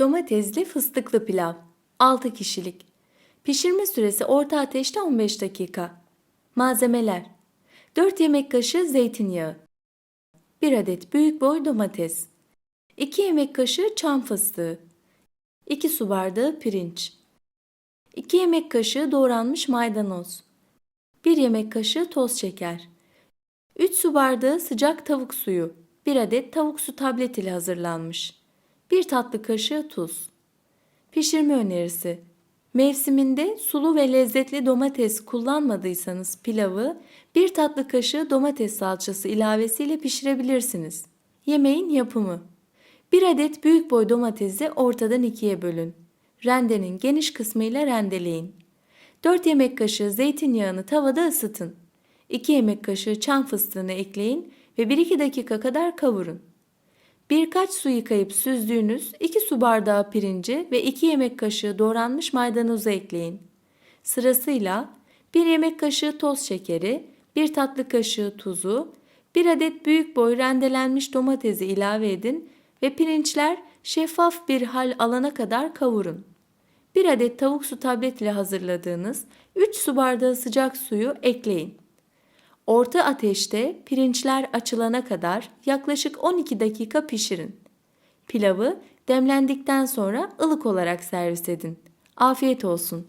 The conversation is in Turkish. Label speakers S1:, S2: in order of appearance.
S1: Domatesli fıstıklı pilav. 6 kişilik. Pişirme süresi orta ateşte 15 dakika. Malzemeler. 4 yemek kaşığı zeytinyağı. 1 adet büyük boy domates. 2 yemek kaşığı çam fıstığı. 2 su bardağı pirinç. 2 yemek kaşığı doğranmış maydanoz. 1 yemek kaşığı toz şeker. 3 su bardağı sıcak tavuk suyu. 1 adet tavuk su tablet ile hazırlanmış. 1 tatlı kaşığı tuz. Pişirme önerisi. Mevsiminde sulu ve lezzetli domates kullanmadıysanız pilavı bir tatlı kaşığı domates salçası ilavesiyle pişirebilirsiniz. Yemeğin yapımı. 1 adet büyük boy domatesi ortadan ikiye bölün. Rendenin geniş kısmıyla rendeleyin. 4 yemek kaşığı zeytinyağını tavada ısıtın. 2 yemek kaşığı çam fıstığını ekleyin ve 1-2 dakika kadar kavurun. Birkaç su yıkayıp süzdüğünüz 2 su bardağı pirinci ve 2 yemek kaşığı doğranmış maydanozu ekleyin. Sırasıyla 1 yemek kaşığı toz şekeri, 1 tatlı kaşığı tuzu, 1 adet büyük boy rendelenmiş domatesi ilave edin ve pirinçler şeffaf bir hal alana kadar kavurun. 1 adet tavuk su tablet ile hazırladığınız 3 su bardağı sıcak suyu ekleyin. Orta ateşte pirinçler açılana kadar yaklaşık 12 dakika pişirin. Pilavı demlendikten sonra ılık olarak servis edin. Afiyet olsun.